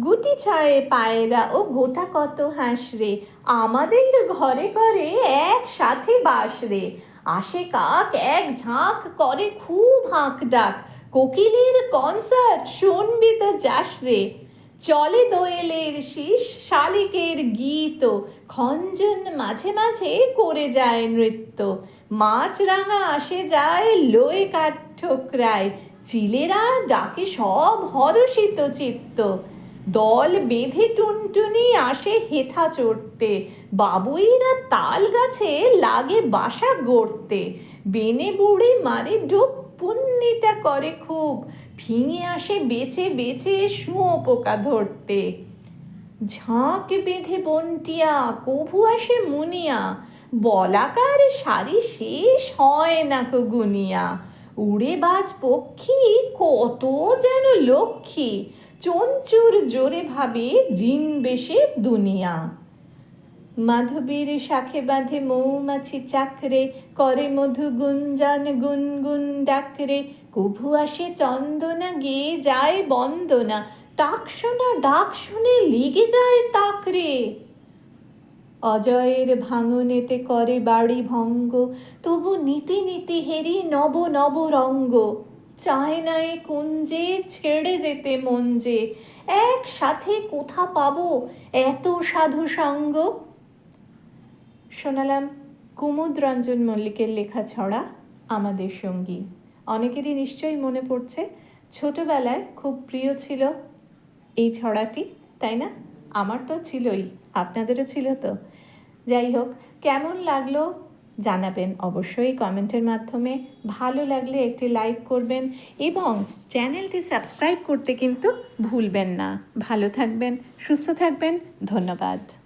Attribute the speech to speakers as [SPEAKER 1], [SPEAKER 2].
[SPEAKER 1] গুটি ছায়ে পায়রা ও গোটা কত হাঁস রে? আমাদের ঘরে ঘরে একসাথে বাস রে। আসে কাক, এক ঝাঁক, করে খুব হাঁক ডাক। কোকিলের কনসার্ট শুনবি তো যাস রে। চলে দোয়েলের শীষ, শালিকের গীত। খঞ্জন মাঝে মাঝে করে যায় নৃত্য। মাছরাঙা আসে যায় লয়ে কাঠ ঠোকরায় চিলেরা ডাকে সব হরষিত চিত্ত। দল বেঁধে টুনটুনি আসে হেথা চড়তে। বাবুইরা তাল গাছে লাগে বাসা গড়তে। বেনে বুড়ে মারে ডুব পুণ্যিটা করে খুব। ফিঙে আসে বেছে বেছে শুঁয়ো পোকা ধরতে। ঝাঁক বেঁধে বন্টিয়া, কভু আসে মুনিয়া। বলাকার শাড়ি শেষ হয় না কো গুনিয়া উড়ে বাজ পক্ষী, কত যেন লক্ষ্মী। চঞ্চুর জোরে ভাবে জিন বেশে দুনিয়া। মাধবীর শাখে বাঁধে মৌমাছি চাকরে, করে মধু গুঞ্জন গুনগুন ডাকরে। কভু আসে চন্দনা, গেয়ে যায় বন্দনা। টাক শোনা, ডাক শুনে লেগে যায় তাকরে। অজয়ের ভাঙনেতে করে বাড়ি ভঙ্গ। তবু নীতি নীতি হেরি নব নব রঙ্গ। চায় না এ কুঞ্জে ছেড়ে যেতে মন যে। একসাথে কোথা পাবো? এত সাধু সঙ্গ। শোনালাম কুমুদ রঞ্জন মল্লিকের লেখা ছড়া আমাদের সঙ্গী। অনেকেরই নিশ্চয়ই মনে পড়ছে, ছোটবেলায় খুব প্রিয় ছিল এই ছড়াটি, তাই না? আমার তো ছিলই, আপনাদেরও ছিল তো। যাই হোক, কেমন লাগল জানাবেন। অবশ্যই কমেন্টের মাধ্যমে ভালো লাগলে একটি লাইক করবেন এবং চ্যানেলটি সাবস্ক্রাইব করতে কিন্তু ভুলবেন না। ভালো থাকবেন, সুস্থ থাকবেন, ধন্যবাদ।